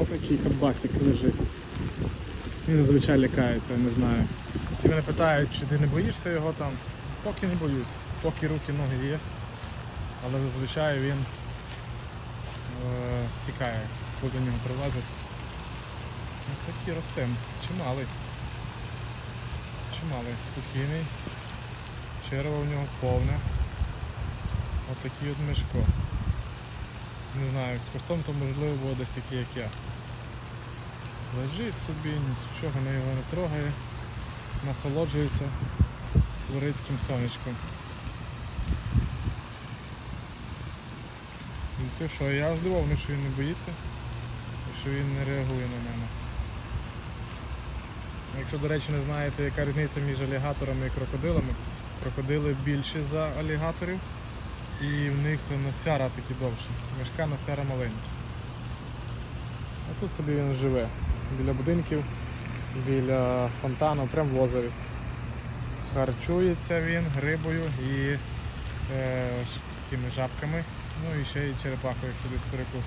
отакий кабасик лежить. Він зазвичай лякається, я не знаю. Всі мене питають, чи ти не боїшся його там. Поки не боюсь, поки руки, ноги є. Але зазвичай він е, тікає, коли до нього привазять. Ось такий ростем. Чималий. Чималий, спокійний. Черево в нього повне. Отакий от мешко. Не знаю, з хвостом то можливо буде десь такий, як я. Лежить собі, нічого на його не трогає, насолоджується флоридським сонечком. Ну ти що, я здивований, що він не боїться і що він не реагує на мене. Якщо, до речі, не знаєте, яка різниця між алігаторами і крокодилами, крокодили більші за алігаторів і в них носяра такі довші. Мішка носяра маленькі. А тут собі він живе. Біля будинків, біля фонтану, прямо в озері. Харчується він грибою і е, цими жабками. Ну і ще й черепахою, якщо десь перекус.